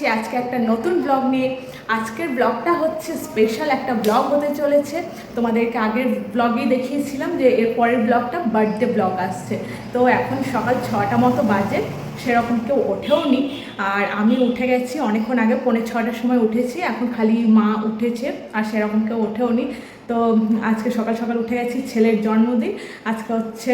এসেছি আজকে একটা নতুন ব্লগ নিয়ে। আজকের ব্লগটা হচ্ছে স্পেশাল একটা ব্লগ হতে চলেছে। তোমাদেরকে আগের ব্লগেই দেখিয়েছিলাম যে এর পরের ব্লগটা বার্থডে ব্লগ আসছে। তো এখন সকাল ছটা মতো বাজে, সেরকম কেউ ওঠেও নি। আর আমি উঠে গেছি অনেকক্ষণ আগে, পৌনে ছটার সময় উঠেছি, এখন খালি মা উঠেছে, আর সেরকম কেউ ওঠেও নি। তো আজকে সকাল সকাল উঠে গেছি ছেলের জন্মদিন। আজকে হচ্ছে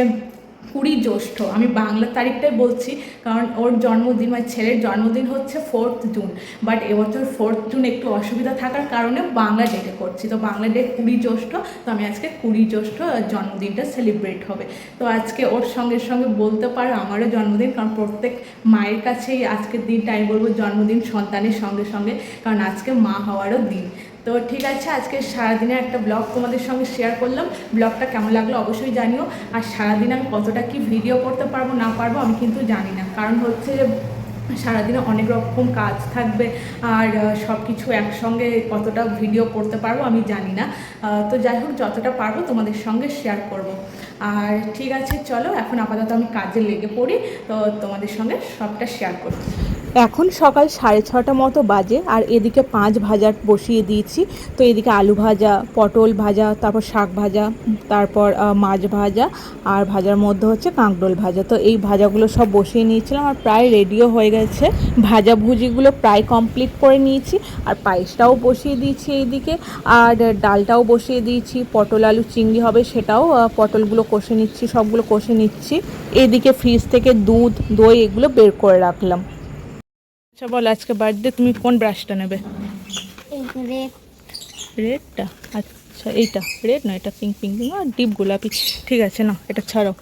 কুড়ি জ্যৈষ্ঠ। আমি বাংলা তারিখটাই বলছি, কারণ ওর জন্মদিন মানে ছেলের জন্মদিন হচ্ছে ফোর্থ জুন বাট এবছর ফোর্থ জুন একটু অসুবিধা থাকার কারণে বাংলা ডেটে করছি। তো বাংলা ডেট কুড়ি জ্যৈষ্ঠ, তো আমি আজকে কুড়ি জ্যৈষ্ঠ জন্মদিনটা সেলিব্রেট হবে। তো আজকে ওর সঙ্গে সঙ্গে বলতে পারো আমারও জন্মদিন, কারণ প্রত্যেক মায়ের কাছেই আজকের দিনটা আমি বলব জন্মদিন সন্তানের সঙ্গে সঙ্গে, কারণ আজকে মা হওয়ারও দিন। তো ঠিক আছে, আজকে সারাদিনের একটা ব্লগ তোমাদের সঙ্গে শেয়ার করলাম। ব্লগটা কেমন লাগল অবশ্যই জানিও। আর সারাদিন আমি কতটা কি ভিডিও করতে পারব, না পারব, আমি কিন্তু জানি না। কারণ হচ্ছে সারাদিনে অনেক রকম কাজ থাকবে, আর সব কিছু একসঙ্গে কতটা ভিডিও করতে পারব আমি জানি না। তো যাই হোক, যতটা পারব তোমাদের সঙ্গে শেয়ার করব। আর ঠিক আছে, চলো, এখন আপাতত আমি কাজে লেগে পড়ি, তো তোমাদের সঙ্গে সবটা শেয়ার করছি। এখন সকাল সাড়ে ছটা মতো বাজে, আর এদিকে পাঁচ ভাজা বসিয়ে দিয়েছি। তো এদিকে আলু ভাজা, পটল ভাজা, তারপর শাক ভাজা, তারপর মাছ ভাজা, আর ভাজার মধ্যে হচ্ছে কাঁকরোল ভাজা। তো এই ভাজাগুলো সব বসিয়ে নিয়েছিলাম, আর প্রায় রেডিও হয়ে গেছে। ভাজা ভুজিগুলো প্রায় কমপ্লিট করে নিয়েছি, আর পায়েসটাও বসিয়ে দিয়েছি এইদিকে। আর ডালটাও বসিয়ে দিয়েছি, পটল আলু চিংড়ি হবে সেটাও পটলগুলো কষে নিচ্ছি, সবগুলো কষে নিচ্ছি। এদিকে ফ্রিজ থেকে দুধ, দই এগুলো বের করে রাখলাম। আচ্ছা বলো আজকে বার্থডে তুমি কোন ব্রাশটা নেবে? রেড। রেডটা? আচ্ছা এইটা। রেড না এটা পিঙ্ক পিঙ্ক পিঙ্ক আর ডিপ গোলাপি। ঠিক আছে না এটা ছাড়ো।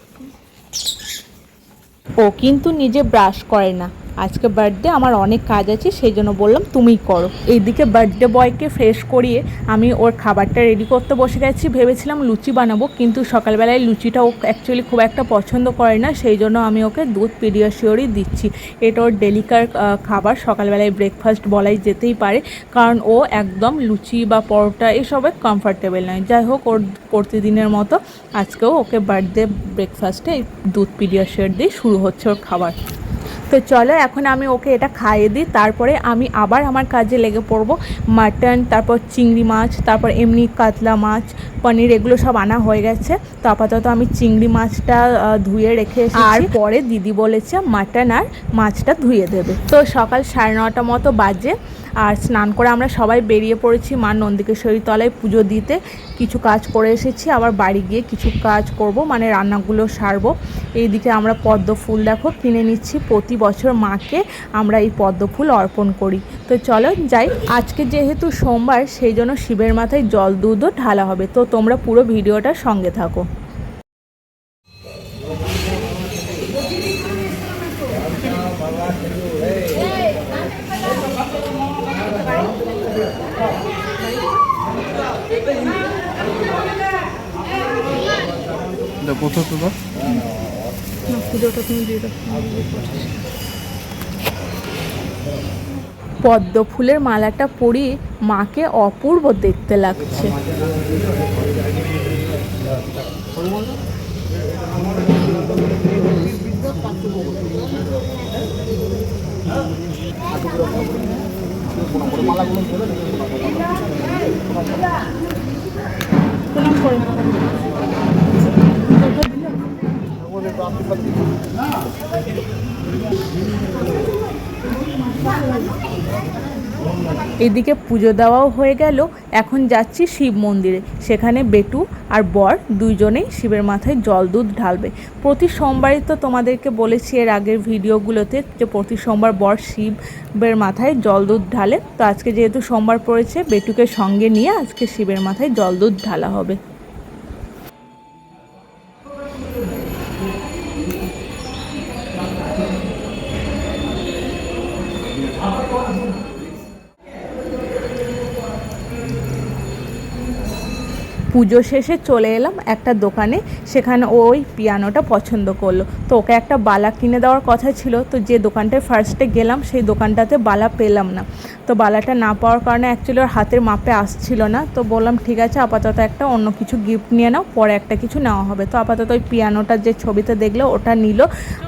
ও কিন্তু নিজে ব্রাশ করে না। আজকে বার্থডে আমার অনেক কাজ আছে, সেই জন্য বললাম তুমিই করো। এইদিকে বার্থডে বয়কে ফ্রেশ করিয়ে আমি ওর খাবারটা রেডি করতে বসে গেছি, ভেবেছিলাম লুচি বানাবো, কিন্তু সকালবেলায় লুচিটা ও অ্যাকচুয়ালি খুব একটা পছন্দ করে না, সেই জন্য আমি ওকে দুধ পিডিয়াশিওরই দিচ্ছি। এটা ওর ডেলিকার খাবার, সকালবেলায় ব্রেকফাস্ট বলাই যেতেই পারে, কারণ ও একদম লুচি বা পরোটা এসবে কমফর্টেবল নয়। যাই হোক, ওর প্রতিদিনের মতো আজকেও ওকে বার্থডে ব্রেকফাস্টে দুধ পিডিয়াশিওর দিয়ে শুরু হচ্ছে ওর খাবার। তো চলো এখন আমি ওকে এটা খাইয়ে দিই তারপরে আমি আবার আমার কাজে লেগে পড়ব। মাটন তারপর চিংড়ি মাছ তারপর এমনি কাতলা মাছ পনির এগুলো সব আনা হয়ে গেছে। তো আপাতত আমি চিংড়ি মাছটা ধুয়ে রেখে আর পরে দিদি বলেছে মাটন আর মাছটা ধুয়ে দেবে। তো সকাল সাড়ে নটা মতো বাজে। আর স্নান করে আমরা সবাই বেরিয়ে পড়েছি মা নন্দিকেশ্বরী তলায় পুজো দিতে। কিছু কাজ করে এসেছি, আবার বাড়ি গিয়ে কিছু কাজ করব মানে রান্নাগুলো সারবো। এইদিকে আমরা পদ্ম ফুল দেখো, কিনে নিচ্ছি। প্রতি বছর মাকে আমরা এই পদ্ম ফুল অর্পণ করি। তো চলো যাই, আজকে যেহেতু সোমবার, সেই জন্য শিবের মাথায় জল দুধও ঢালা হবে। তো তোমরা পুরো ভিডিওটা সঙ্গে থাকো। কোথাও পদ্ম ফুলের মালাটা পরিয়ে মাকে অপূর্ব দেখতে লাগছে। এদিকে পুজো দেওয়াও হয়ে গেল। এখন যাচ্ছি শিব মন্দিরে। সেখানে বেটু আর বর দুইজনেই শিবের মাথায় জল দুধ ঢালবে। প্রতি সোমবারই তো তোমাদেরকে বলেছি এর আগের ভিডিওগুলোতে যে প্রতি সোমবার বর শিবের মাথায় জল দুধ ঢালে। তো আজকে যেহেতু সোমবার পড়েছে, বেটুকে সঙ্গে নিয়ে আজকে শিবের মাথায় জল দুধ ঢালা হবে। পুজো শেষে চলে এলাম একটা দোকানে, সেখানে ওই পিয়ানোটা পছন্দ করল। তো ওকে একটা বালা কিনে দেওয়ার কথা ছিল, তো যে দোকানটায় ফার্স্টে গেলাম, সেই দোকানটাতে বালা পেলাম না। তো বালাটা না পাওয়ার কারণে অ্যাকচুয়ালি ওর হাতের মাপে আসছিল না। তো বললাম, ঠিক আছে, আপাতত একটা অন্য কিছু গিফট নিয়ে নাও, পরে একটা কিছু নেওয়া হবে। তো আপাতত ওই পিয়ানোটার যে ছবিতে দেখল, ওটা নিল।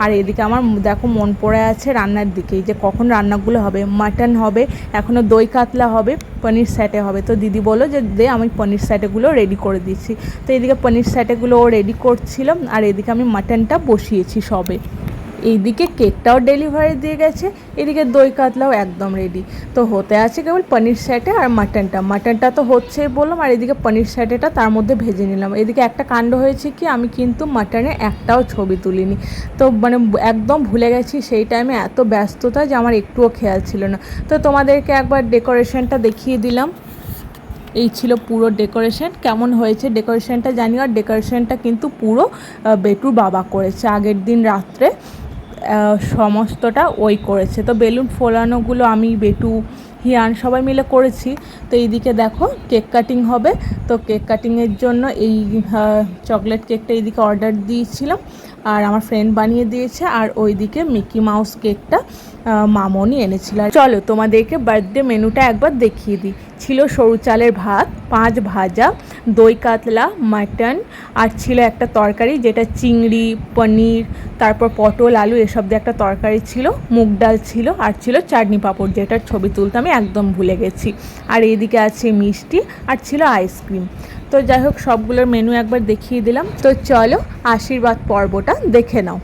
আর এদিকে আমার দেখো মন পড়ে আছে রান্নার দিকেই, যে কখন রান্নাগুলো হবে? মাটন হবে এখনও দই কাতলা হবে, পনির স্যাটে হবে। তো দিদি বলল যে, দে, আমি পনির স্যাটেগুলো রেডি করে দিচ্ছি তো এদিকে পনির স্যাটেগুলো ও রেডি করছিলাম আর এদিকে আমি মাটনটা বসিয়েছি সবে। এইদিকে কেকটাও ডেলিভারি দিয়ে গেছে, এদিকে দই কাতলাও একদম রেডি তো হতে আছে কেবল পনির স্যাটে আর মাটনটা মাটনটা তো হচ্ছে বললাম, আর এদিকে পনির স্যাটেটা তার মধ্যে ভেজে নিলাম। এদিকে একটা কাণ্ড হয়েছে কি, আমি কিন্তু মাটনের একটাও ছবি তুলিনি। তো মানে একদম ভুলে গেছি সেই টাইমে এত ব্যস্ততা যে আমার একটুও খেয়াল ছিল না। তো তোমাদেরকে একবার ডেকোরেশনটা দেখিয়ে দিলাম। এই ছিল পুরো ডেকোরেশন। কেমন হয়েছে ডেকোরেশনটা জানি আর ডেকোরেশনটা কিন্তু পুরো বেটুর বাবা করেছে। আগের দিন রাত্রে সমস্তটা ওই করেছে। তো বেলুন ফোলানোগুলো আমি, বেটু, হিয়ান সবাই মিলে করেছি। তো এইদিকে দেখো, কেক কাটিং হবে। তো কেক কাটিংয়ের জন্য এই চকলেট কেকটা এইদিকে অর্ডার দিয়েছিলাম। আর আমার ফ্রেন্ড বানিয়ে দিয়েছে। আর ওইদিকে মিকি মাউস কেকটা। মামনি এনেছিল। চলো তোমাদেরকে বার্থডে মেনুটা একবার দেখিয়ে দিই। ছিল সরু চালের ভাত, পাঁচ ভাজা, দই কাতলা মাটন আর ছিল একটা তরকারি যেটা চিংড়ি, পনির, তারপর পটল, আলু এসব দিয়ে একটা তরকারি ছিল, মুগ ডাল ছিল, আর ছিল চাটনি পাঁপড় যেটার ছবি তুলতে আমি একদম ভুলে গেছি। আর এইদিকে আছে মিষ্টি, আর ছিল আইসক্রিম তো যাই হোক, সবগুলোর মেনু একবার দেখিয়ে দিলাম। তো চলো আশীর্বাদ পর্বটা দেখে নাও।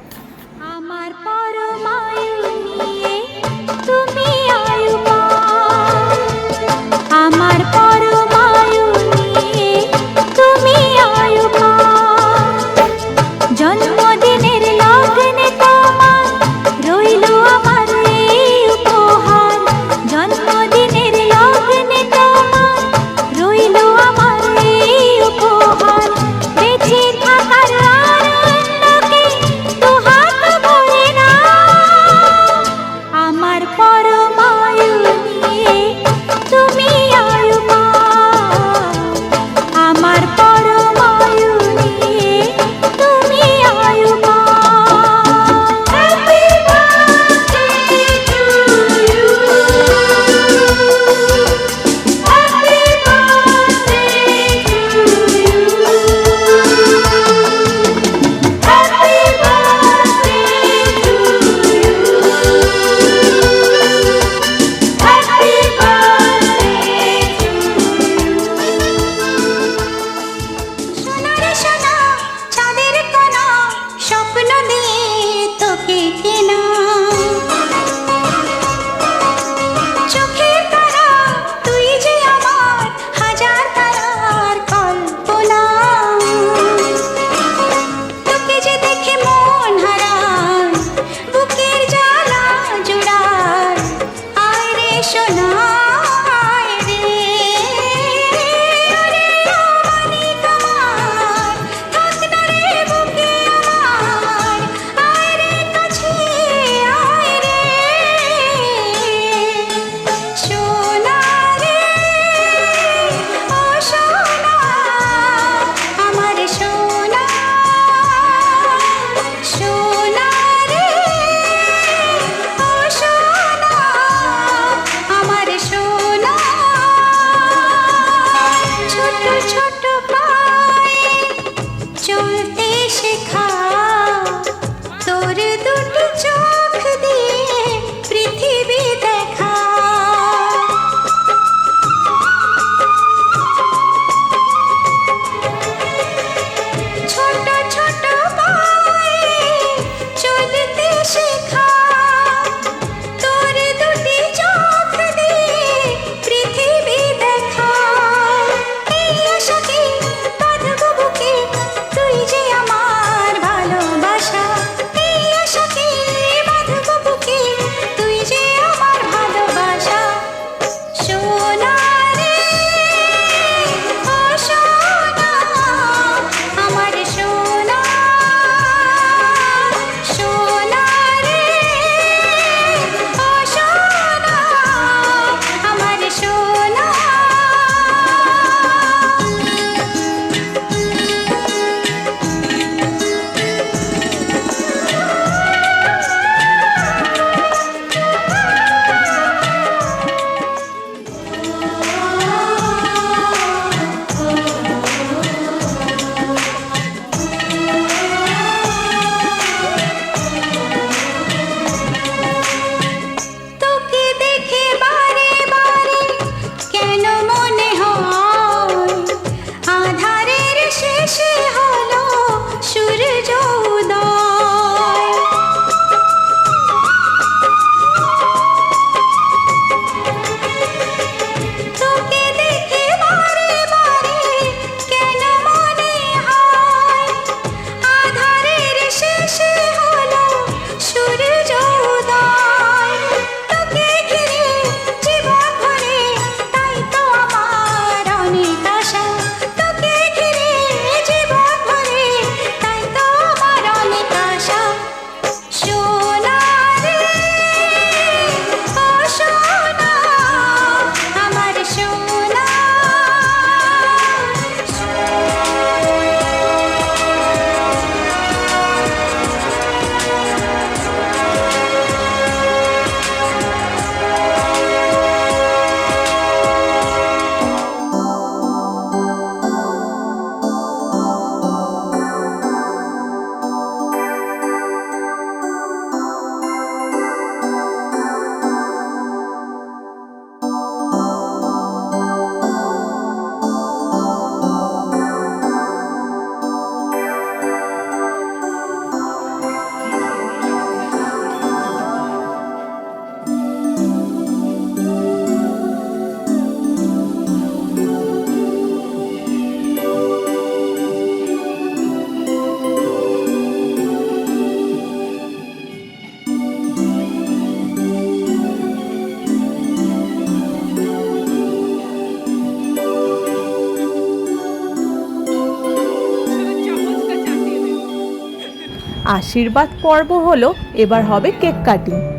আশীর্বাদ পর্ব হলো এবার হবে কেক কাটিং।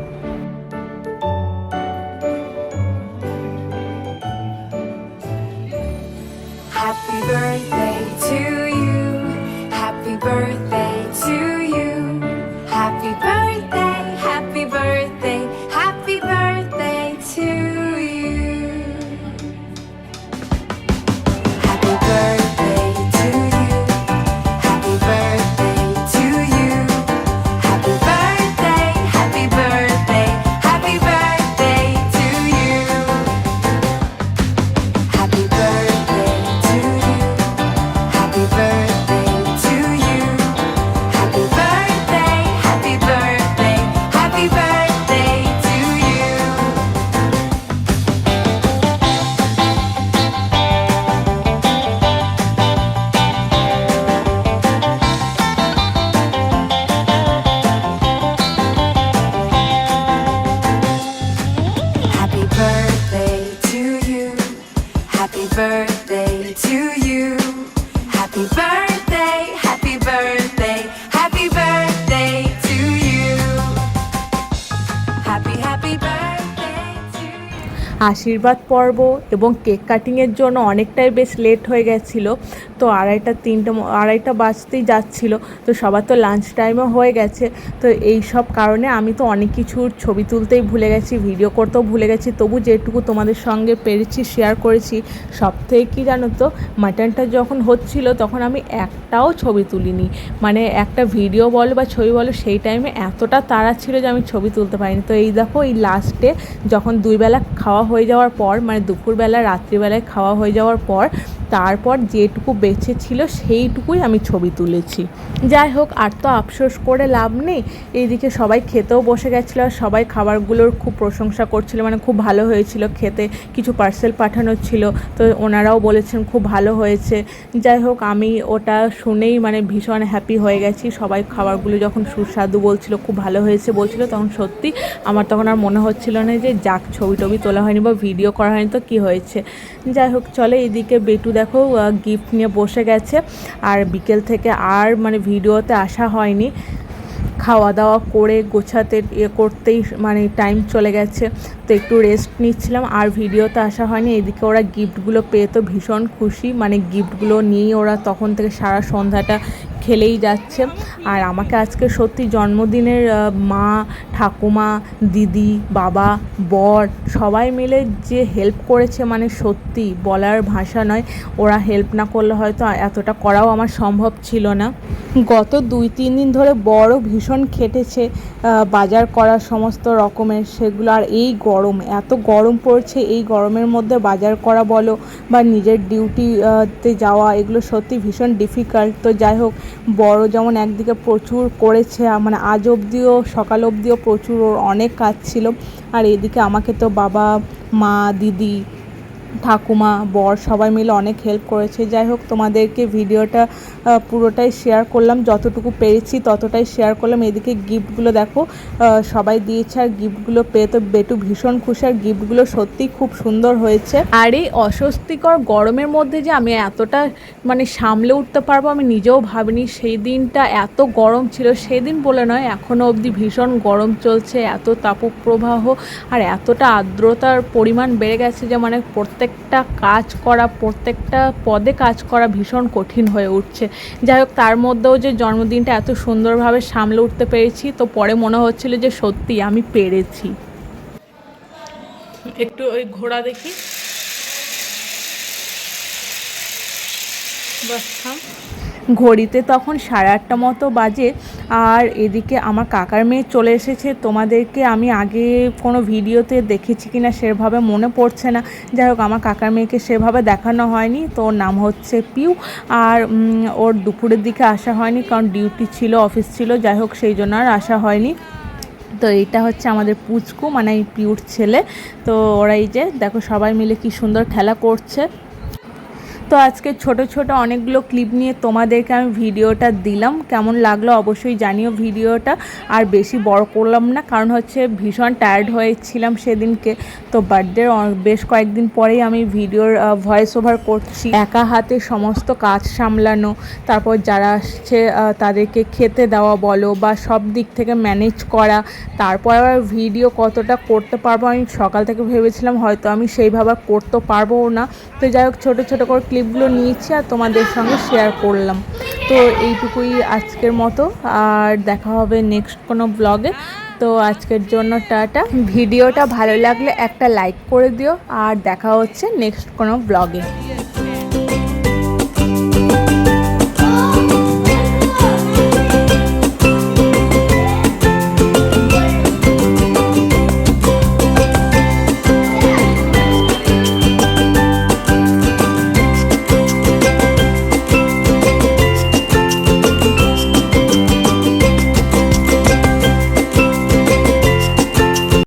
আশীর্বাদ পর্ব এবং কেক কাটিংয়ের জন্য অনেকটাই বেশ লেট হয়ে গেছিল। তো আড়াইটা, তিনটে, আড়াইটা বাজতেই যাচ্ছিল। তো সবার তো লাঞ্চ টাইমও হয়ে গেছে। তো এই সব কারণে আমি তো অনেক কিছুর ছবি তুলতেই ভুলে গেছি ভিডিও করতেও ভুলে গেছি। তবু যেটুকু তোমাদের সঙ্গে পেরেছি শেয়ার করেছি সব থেকে কী জানো তো মাটনটা যখন হচ্ছিল তখন আমি একটাও ছবি তুলিনি। মানে একটা ভিডিও বলো বা ছবি বলো, সেই টাইমে এতটা তাড়া ছিল যে আমি ছবি তুলতে পারিনি। তো এই দেখো, এই লাস্টে যখন দুই বেলা খাওয়া হয়ে যাওয়ার পর মানে দুপুরবেলা, রাত্রিবেলায় খাওয়া হয়ে যাওয়ার পর, তারপর যেটুকু বেঁচে ছিল, সেইটুকুই আমি ছবি তুলেছি। যাই হোক, আর তো আফসোস করে লাভ নেই। এইদিকে সবাই খেতেও বসে গেছিল, আর সবাই খাবারগুলোর খুব প্রশংসা করছিল মানে খুব ভালো হয়েছিল খেতে। কিছু পার্সেল পাঠানো ছিল, তো ওনারাও বলেছেন খুব ভালো হয়েছে। যাই হোক, আমি ওটা শুনেই মানে ভীষণ হ্যাপি হয়ে গেছি। সবাই খাবারগুলো যখন সুস্বাদু বলছিল, খুব ভালো হয়েছে বলছিল, তখন সত্যি আমার তখন আর মনে হচ্ছিল না যে, যাক ছবি টবি তোলা হয়নি বা ভিডিও করা হয়নি, তো কী হয়েছে? যাই হোক, চলে এদিকে বেটু দেখো গিফট নিয়ে বসে গেছে আর বিকেল থেকে আর মানে ভিডিওতে আসা হয়নি। খাওয়া দাওয়া করে গোছাতে ইয়ে করতেই মানে টাইম চলে গেছে। তো একটু রেস্ট নিচ্ছিলাম, আর ভিডিওতে আসা হয়নি। এদিকে ওরা গিফটগুলো পেয়ে তো ভীষণ খুশি। মানে গিফটগুলো নিয়ে ওরা তখন থেকে সারা সন্ধ্যাটা খেলেই যাচ্ছে। আর আমাকে আজকে সত্যি জন্মদিনের মা, ঠাকুমা, দিদি, বাবা, বর সবাই মিলে যে হেল্প করেছে মানে সত্যি বলার ভাষা নয়। ওরা হেল্প না করলে হয়তো এতটা করাও আমার সম্ভব ছিল না। গত দুই, তিন দিন ধরে বড় ভীষণ খেটেছে বাজার করার সমস্ত রকমের সেগুলো। আর এই গরম, এত গরম পড়ছে এই গরমের মধ্যে বাজার করা বলো বা নিজের ডিউটিতে যাওয়া এগুলো সত্যি ভীষণ ডিফিকাল্ট তো যাই হোক বড় যেমন একদিকে প্রচুর করেছে মানে আজ অবধিও সকাল অবধিও প্রচুর ওর অনেক কাজ ছিল। আর এদিকে আমাকে তো বাবা, মা, দিদি ঠাকুমা, বর সবাই মিলে অনেক হেল্প করেছে। যাই হোক, তোমাদেরকে ভিডিওটা পুরোটাই শেয়ার করলাম। যতটুকু পেরেছি ততটাই শেয়ার করলাম। এদিকে গিফটগুলো দেখো সবাই দিয়েছে আর গিফটগুলো পেয়ে তো বেটু ভীষণ খুশি। আর গিফটগুলো সত্যিই খুব সুন্দর হয়েছে। আর এই অস্বস্তিকর গরমের মধ্যে যে আমি এতটা মানে সামলে উঠতে পারব আমি নিজেও ভাবিনি। সেই দিনটা এত গরম ছিল। সেই দিন বলে নয় এখনও অবধি ভীষণ গরম চলছে। এত তাপপ্রবাহ আর এতটা আর্দ্রতার পরিমাণ বেড়ে গেছে যে মানে প্রত্যেকটা কাজ করা, প্রত্যেকটা পদে কাজ করা ভীষণ কঠিন হয়ে উঠছে। যাই হোক, তার মধ্যেও যে জন্মদিনটা এত সুন্দরভাবে সামলে উঠতে পেরেছি, তো পরে মনে হচ্ছিল যে সত্যি আমি পেরেছি। একটু ওই ঘোড়া দেখি। ঘড়িতে তখন সাড়ে আটটা মতো বাজে। আর এদিকে আমার কাকার মেয়ে চলে এসেছে। তোমাদেরকে আমি আগে কোনো ভিডিওতে দেখেছি কি না সেভাবে মনে পড়ছে না। যাই হোক, আমার কাকার মেয়েকে সেভাবে দেখানো হয়নি। তো ওর নাম হচ্ছে পিউ। আর ওর দুপুরের দিকে আসা হয়নি কারণ ডিউটি ছিল, অফিস ছিল। যাই হোক, সেই জন্য আর আসা হয়নি। তো এটা হচ্ছে আমাদের পুচকু মানে পিউর ছেলে। তো ওরা এই যে, দেখো সবাই মিলে কি সুন্দর খেলা করছে। তো আজকে ছোট ছোট অনেকগুলো ক্লিপ নিয়ে তোমাদেরকে আমি ভিডিওটা দিলাম। কেমন লাগল অবশ্যই জানিও ভিডিওটা। আর বেশি বড় করলাম না, কারণ হচ্ছে ভীষণ টায়ার্ড হয়েছিলাম সেদিনকে। তো বার্থডের বেশ কয়েকদিন পরেই আমি ভিডিওর ভয়েস ওভার করছি। একা হাতে সমস্ত কাজ সামলানো, তারপর যারা আসছে তাদেরকে খেতে দেওয়া বলো বা সব দিক থেকে ম্যানেজ করা, তারপর আবার ভিডিও কতটা করতে পারব আমি সকাল থেকে ভেবেছিলাম, হয়তো আমি সেইভাবে করতে পারব না। তো যাই হোক, ছোটো ছোটো করে ক্লিপগুলো নিয়েছি আর তোমাদের সঙ্গে শেয়ার করলাম। তো এইটুকুই আজকের মতো। আর দেখা হবে নেক্সট কোনো ব্লগে তো আজকের জন্য টাটা। ভিডিওটা ভালো লাগলে একটা লাইক করে দিও। আর দেখা হচ্ছে নেক্সট কোনো ব্লগে